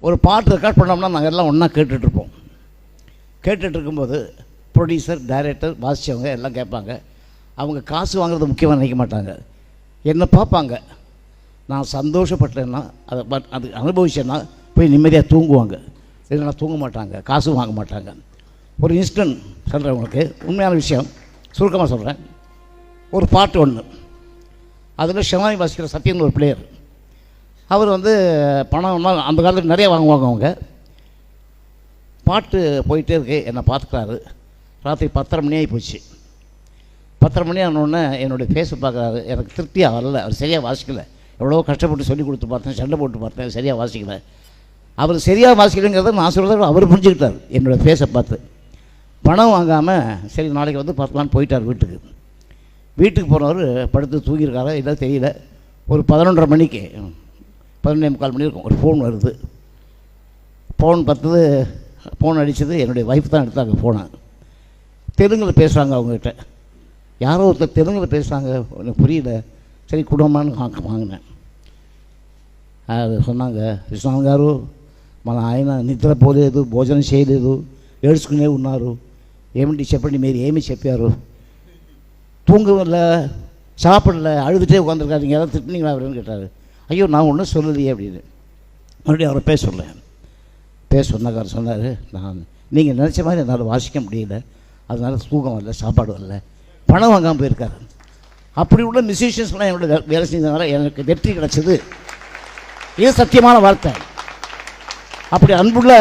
ஒரு பாட்டு ரெக்கார்ட் பண்ணோம்னா நாங்கள் எல்லாம் ஒன்றா கேட்டுட்ருப்போம். கேட்டுட்ருக்கும்போது ப்ரொடியூசர் டைரக்டர் வாசித்தவங்க எல்லாம் கேட்பாங்க. அவங்க காசு வாங்குறது முக்கியமாக நினைக்க மாட்டாங்க. என்னை பார்ப்பாங்க. நான் சந்தோஷப்பட்டேன்னா அதை பட் அது அனுபவிச்சேன்னா போய் நிம்மதியாக தூங்குவாங்க. இல்லைன்னா தூங்க மாட்டாங்க. காசும் வாங்க மாட்டாங்க. ஒரு இன்ஸ்டன்ட் சொல்கிறேன் உங்களுக்கு. உண்மையான விஷயம். சுருக்கமாக சொல்கிறேன் ஒரு பாட்டு ஒன்று அதில் ஷமானி வாசிக்கிற சத்யன் ஒரு பிளேயர் அவர் வந்து பணம் அந்த காலத்தில் நிறைய வாங்குவாங்க அவங்க. பாட்டு போயிட்டே இருக்கு. என்னை பார்த்துக்கிறாரு. ராத்திரி பத்தரை மணி ஆகி போச்சு. பத்தரை மணி ஆனோடனே என்னுடைய ஃபேஸை பார்க்குறாரு. எனக்கு திருப்தியாக வரல. அவர் சரியாக வாசிக்கலை. எவ்வளோ கஷ்டப்பட்டு சொல்லி கொடுத்து பார்த்தேன். சண்டை போட்டு பார்த்தேன். சரியாக வாசிக்கலை. அவர் சரியாக வாசிக்கலைங்கிறத நான் சொல்கிறத அவர் புரிஞ்சுக்கிட்டார். என்னோடய ஃபேஸை பார்த்து. பணம் வாங்காமல் சரி நாளைக்கு வந்து பார்க்கலான்னு போயிட்டார் வீட்டுக்கு. வீட்டுக்கு போனவர் படுத்து தூங்கியிருக்காரா? இல்லை தெரியல. ஒரு பதினொன்றரை மணிக்கு. பதினொன்றே முக்கால் மணி இருக்கும் ஒரு ஃபோன் வருது ஃபோன் பார்த்தது ஃபோன் அடித்தது என்னுடைய ஒய்ஃப் தான் எடுத்தாங்க ஃபோனை தெலுங்கில் பேசுகிறாங்க அவங்ககிட்ட யாரோ ஒருத்தர் தெலுங்கில் பேசுகிறாங்க எனக்கு புரியல சரி குடும்பமானு வாங்க வாங்கினேன் అది சொன்னாங்க విశ్వనాథ్ గారు మన ఆయన నిద్రపోలేదు భోజనం చేయలేదు ఏడ్చుకునే ఉన్నారు ఏమిటి చెప్పండి మీరు ఏమి చెప్పారు தூங்கவில்லை சாப்பிடல அழுதுகிட்டே உட்காந்துருக்காரு நீங்கள் யாராவது திட்டினீங்களா அப்படின்னு கேட்டார் ஐயோ நான் ஒன்றும் சொல்லலையே அப்படின்னு. மறுபடியும் அவரை பேச சொல்ல பேச சொன்னக்காரர் சொன்னார் நான் நீங்கள் நினச்ச மாதிரி என்னால் வாசிக்க முடியல. அதனால் தூக்கம் வரல சாப்பாடு வரல. பணம் வாங்காமல் போயிருக்காரு. அப்படி உள்ள மியூசிஷியன்ஸ்லாம் என்னோட வேலை செஞ்சதுனால எனக்கு வெற்றி கிடச்சிது. இது சத்தியமான வார்த்தை. அப்படி அன்புள்ள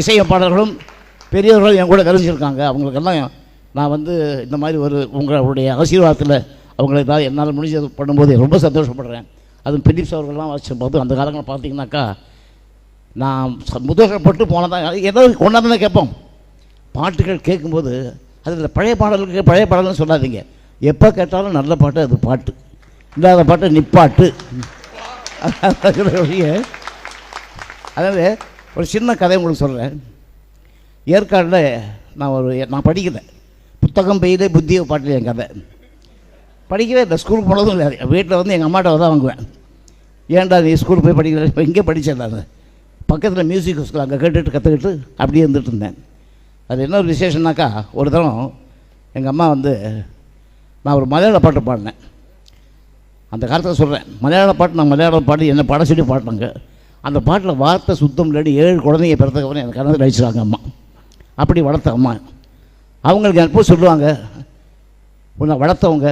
இசையமைப்பாளர்களும் பெரியவர்களும் என் கூட விளைஞ்சிருக்காங்க அவங்களுக்கெல்லாம் நான் வந்து இந்த மாதிரி ஒரு உங்களுடைய ஆசீர்வாதத்தில் அவங்களை தான் என்னால் முடிஞ்சது பண்ணும்போது ரொம்ப சந்தோஷப்படுறேன். அதுவும் பிலிப்ஸ் அவர்கள்லாம் வச்சு போது அந்த காலங்களில் பார்த்தீங்கன்னாக்கா நான் ச- முதல்பட்டு போனதான். ஏதோ கொண்டாந்து கேட்போம். பாட்டுகள் கேட்கும்போது அதில் பழைய பாடலுக்கு பழைய பாடல்னு சொல்லாதீங்க. எப்போ கேட்டாலும் நல்ல பாட்டு அது பாட்டு. இல்லாத பாட்டு நிப்பாட்டு. அதாவது ஒரு சின்ன கதை உங்களுக்கு சொல்கிறேன் ஏற்காடில் நான் ஒரு நான் படிக்கிறேன். புத்தகம் பெய்தே புத்திய பாட்டில் என் கதை. படிக்கவே இல்லை ஸ்கூலுக்கு போனதும் இல்லை. வீட்டில் வந்து எங்கள் அம்மாட்ட தான் வாங்குவேன். ஏன்டா நீ ஸ்கூல் போய் படிக்கிற இப்போ இங்கே படித்தேன் நான். பக்கத்தில் மியூசிக் ஸ்கூல் அங்கே கேட்டுட்டு கற்றுக்கிட்டு அப்படியே இருந்துட்டு இருந்தேன். அது என்ன ஒரு விசேஷம்னாக்கா ஒரு தரம் எங்கள் அம்மா வந்து நான் ஒரு மலையாள பாட்டு பாடினேன். அந்த காலத்தில் சொல்கிறேன் மலையாள பாட்டு நான் மலையாள பாட்டு என்ன பாட சொல்லி பாடினாங்க. அந்த பாட்டில் வார்த்தை சுத்தம் இல்லாடி ஏழு குழந்தைங்க பிறந்தக்கப்புறம் எனக்கு கணக்கு அடிச்சிட்டாங்க அம்மா. அப்படி வளர்த்த அம்மா. அவங்களுக்கு எப்போ சொல்லுவாங்க உன்னை வளர்த்தவங்க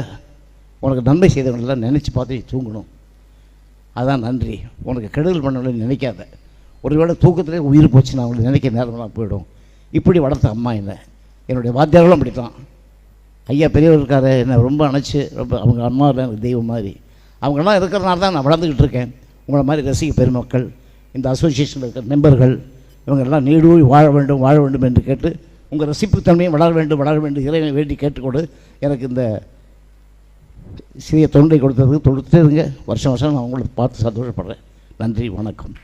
உனக்கு நன்மை செய்தவங்களெல்லாம் நினச்சி பார்த்து தூங்கணும். அதான் நன்றி. உனக்கு கெடுதல் பண்ணணும்னு நினைக்காத. ஒருவேளை தூக்கத்திலே உயிர் போச்சு நான் அவங்களுக்கு நினைக்க நேரம்லாம் போயிடும். இப்படி வளர்த்த அம்மா என்ன. என்னுடைய வாத்தியார்களும் அப்படித்தான். ஐயா பெரியவர் இருக்காரு என்னை ரொம்ப அணைச்சி ரொம்ப அவங்க அம்மா எனக்கு தெய்வம் மாதிரி. அவங்கெல்லாம் இருக்கிறனால தான் நான் வளர்ந்துக்கிட்டு இருக்கேன். உங்களை மாதிரி ரசிக பெருமக்கள் இந்த அசோசியேஷனில் இருக்கிற மெம்பர்கள் இவங்கெல்லாம் நீடூழி வாழ வேண்டும் வாழ வேண்டும் என்று கேட்டு உங்கள் ரசிப்புத்தன்மையும் வளர வேண்டும் வளர வேண்டும் இறைவனை வேண்டி கேட்டுக்கொண்டு எனக்கு இந்த சிறிய தொண்டை கொடுத்ததுக்கு தொடுத்துருங்க வருஷம் வருஷம் நான் உங்களை பார்த்து சந்தோஷப்படுறேன். நன்றி வணக்கம்.